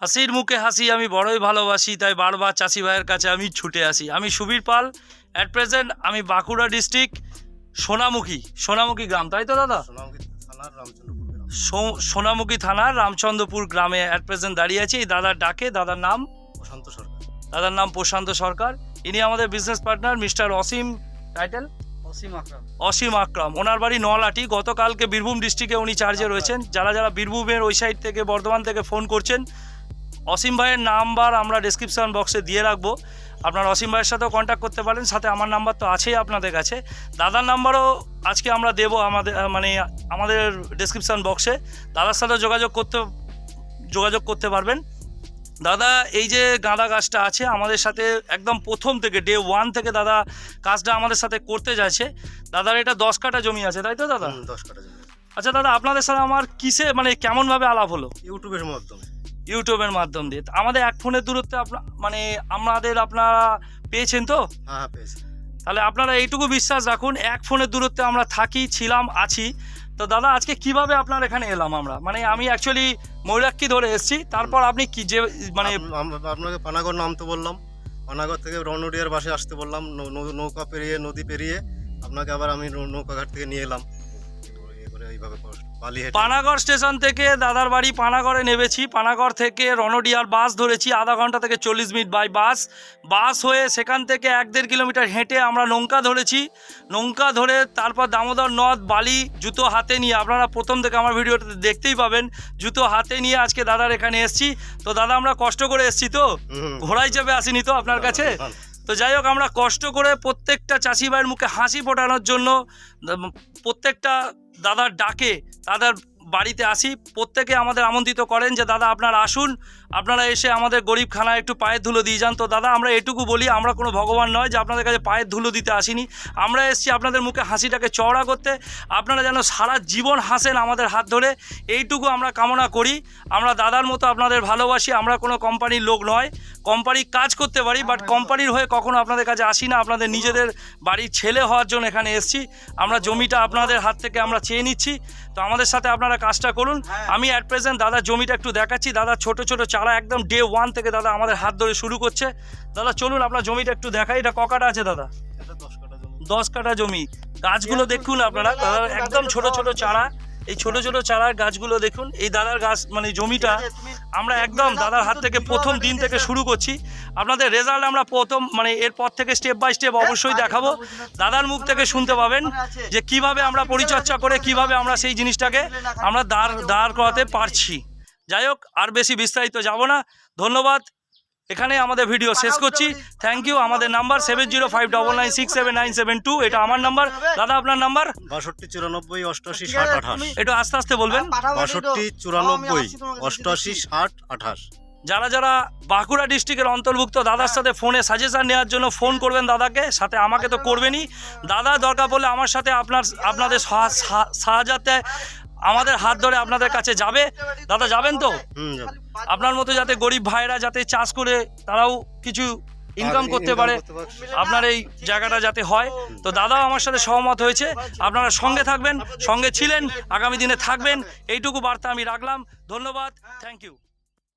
হাসির মুখে হাসি আমি বড়ই ভালোবাসি তাই বারবার চাষি ভাইয়ের কাছে আমি ছুটে আসি। আমি সুবীর পাল অ্যাট প্রেজেন্ট আমি বাঁকুড়া ডিস্ট্রিক্ট সোনামুখী সোনামুখী গ্রাম তাই তো দাদা? সোনামুখী থানার রামচন্দ্রপুর সো- সোনামুখী থানার রামচন্দ্রপুর গ্রামে অ্যাট প্রেজেন্ট দাঁড়িয়ে আছি। এই দাদার ডাকে দাদার নাম? প্রশান্ত সরকার। দাদার নাম প্রশান্ত সরকার। ইনি আমাদের business partner mister Asim title Asim Akram. Asim Akram. ওনার বাড়ি নলাটি গতকালকে বীরভূম ডিস্ট্রিক্টে উনি চার্জে রয়েছেন। যারা যারা বীরভূমের ওই সাইড থেকে বর্ধমান থেকে ফোন করছেন অসীম ভাইয়ের নাম্বার আমরা ডিসক্রিপশন বক্সে দিয়ে রাখব। আপনারা অসীম ভাইয়ের সাথেও কন্ট্যাক্ট করতে পারেন সাথে আমার নাম্বার তো আছেই আপনাদের কাছে। দাদার নাম্বারও আজকে আমরা দেবো আমাদের মানে আমাদের ডিসক্রিপশন বক্সে দাদার সাথে যোগাযোগ করতে যোগাযোগ করতে পারবেন। দাদা এই যে গাঁদা গাছটা আছে আমাদের সাথে একদম প্রথম থেকে ডে ওয়ান থেকে দাদা কাজটা আমাদের সাথে করতে যাচ্ছে। দাদার এটা দশ কাঠা জমি আছে তাই তো দাদা? দশ কাটা জমি। আচ্ছা দাদা আপনাদের সাথে আমার কিসে মানে কেমনভাবে আলাপ হলো? ইউটিউবের মাধ্যমে। ইউটিউবের মাধ্যম দিয়ে। আমাদের এক ফোনের দূরত্বে আপনা মানে আমাদের আপনারা পেয়েছেন তো? হ্যাঁ হ্যাঁ পেয়েছি। তাহলে আপনারা এইটুকু বিশ্বাস রাখুন এক ফোনের দূরত্বে আমরা থাকি ছিলাম আছি। তো দাদা আজকে কীভাবে আপনার এখানে এলাম আমরা? মানে আমি অ্যাকচুয়ালি ময়ূরাক্ষী ধরে এসেছি তারপর আপনি কি যে মানে আপনাকে পানাগড় নামতে বললাম। পানাগড় থেকে রনডিয়ার বাসে আসতে বললাম নৌকা পেরিয়ে নদী পেরিয়ে। আপনাকে আবার আমি নৌ- নৌকাঘাট থেকে নিয়ে এলাম। এইভাবে পানাগড় স্টেশন থেকে দাদার বাড়ি পানাগড়ে নেমেছি। পানাগড় থেকে রনডিয়ার বাস ধরেছি আধা ঘণ্টা থেকে চল্লিশ মিনিট বাই বাস। বাস হয়ে সেখান থেকে এক দেড় কিলোমিটার হেঁটে আমরা নৌকা ধরেছি। নৌকা ধরে তারপর দামোদর নদ বালি জুতো হাতে নিয়ে আপনারা প্রথম থেকে আমার ভিডিওতে দেখতেই পাবেন। জুতো হাতে নিয়ে আজকে দাদার এখানে এসছি। তো দাদা আমরা কষ্ট করে এসছি তো? ঘোড়ায় চেপে আসিনি তো আপনার কাছে। তো যাই হোক, আমরা কষ্ট করে প্রত্যেকটা চাষি ভাইয়ের মুখে হাসি ফোটানোর জন্য প্রত্যেকটা দাদার ডাকে দাদার বাড়িতে আসি। প্রত্যেকে আমাদের আমন্ত্রিত করেন যে, দাদা, আপনারা আসুন। আপনারা এসে আমাদের গরিব খানা একটু পায়ের ধুলো দিয়ে যান। তো দাদা, আমরা এটুকু বলি, আমরা কোনো ভগবান নয় যে, আপনাদের কাছে পায়ের ধুলো দিতে আসিনি। আমরা এসেছি আপনাদের মুখে হাসিটাকে চওড়া করতে। আপনারা যেন সারা জীবন হাসেন আমাদের হাত ধরে। এইটুকু আমরা কামনা করি। আমরা দাদার মতো আপনাদের ভালোবাসি। আমরা কোনো কোম্পানির লোক নয়। কোম্পানি কাজ করতে পারি, বাট কোম্পানির হয়ে কখনো আপনাদের কাছে আসি না। আপনাদের নিজেদের বাড়ির ছেলে হওয়ার জন্য এখানে এসেছি। আমরা জমিটা আপনাদের হাত থেকে আমরা চেয়ে নিচ্ছি। তো আমাদের সাথে আপনারা কাজটা করুন। আমি অ্যাট প্রেজেন্ট দাদা জমিটা একটু দেখাচ্ছি। দাদা ছোট ছোট চারা একদম ডে ওয়ান থেকে দাদা আমাদের হাত ধরে শুরু করছে। দাদা চলুন আপনার জমিটা একটু দেখাই। এটা ককাটা আছে দাদা? দশ কাটা জমি। গাছগুলো দেখুন আপনারা। একদম ছোট ছোট চারা। এই ছোট ছোট চারার গাছগুলো দেখুন এই দাদার গাছ মানে জমিটা আমরা একদম দাদার হাত থেকে প্রথম দিন থেকে শুরু করছি। আপনাদের রেজাল্ট আমরা প্রথম মানে এরপর থেকে স্টেপ বাই স্টেপ অবশ্যই দেখাবো। দাদার মুখ থেকে শুনতে পাবেন যে কীভাবে আমরা পরিচর্যা করে কীভাবে আমরা সেই জিনিসটাকে আমরা দাঁড় দাঁড় করাতে পারছি। যাই হোক আর বেশি বিস্তারিত যাব না। ধন্যবাদ। এখানে আমাদের ভিডিও শেষ করছি। থ্যাংক ইউ আমাদের number seven zero five double nine six seven nine seven two এটা আমার নাম্বার দাদা আপনার নাম্বার বাষট্টি চুরানব্বই অষ্টআশি ষাট আঠাশ। একটু আস্তে আস্তে বলবেন। বাষট্টি চুরানব্বই অষ্টআশি ষাট আঠাশ। যারা যারা বাঁকুড়া ডিস্ট্রিক্টের অন্তর্ভুক্ত দাদার সাথে ফোনে সাজেশন নেওয়ার জন্য ফোন করবেন দাদাকে। সাথে আমাকে তো করবেনই। দাদা দরকার পড়লে আমার সাথে আপনার আপনাদের সাহা- সাহা- সাহায্যে আমাদের হাত ধরে আপনাদের কাছে যাবে। দাদা যাবেন তো? আপনার মতো যাতে গরিব ভাইরা যাতে চাষ করে তারাও কিছু ইনকাম করতে পারে। আপনার এই জায়গাটা যাতে হয়। তো দাদাও আমার সাথে সহমত হয়েছে। আপনারা সঙ্গে থাকবেন সঙ্গে ছিলেন আগামী দিনে থাকবেন। এইটুকু বার্তা আমি রাখলাম। ধন্যবাদ। Thank you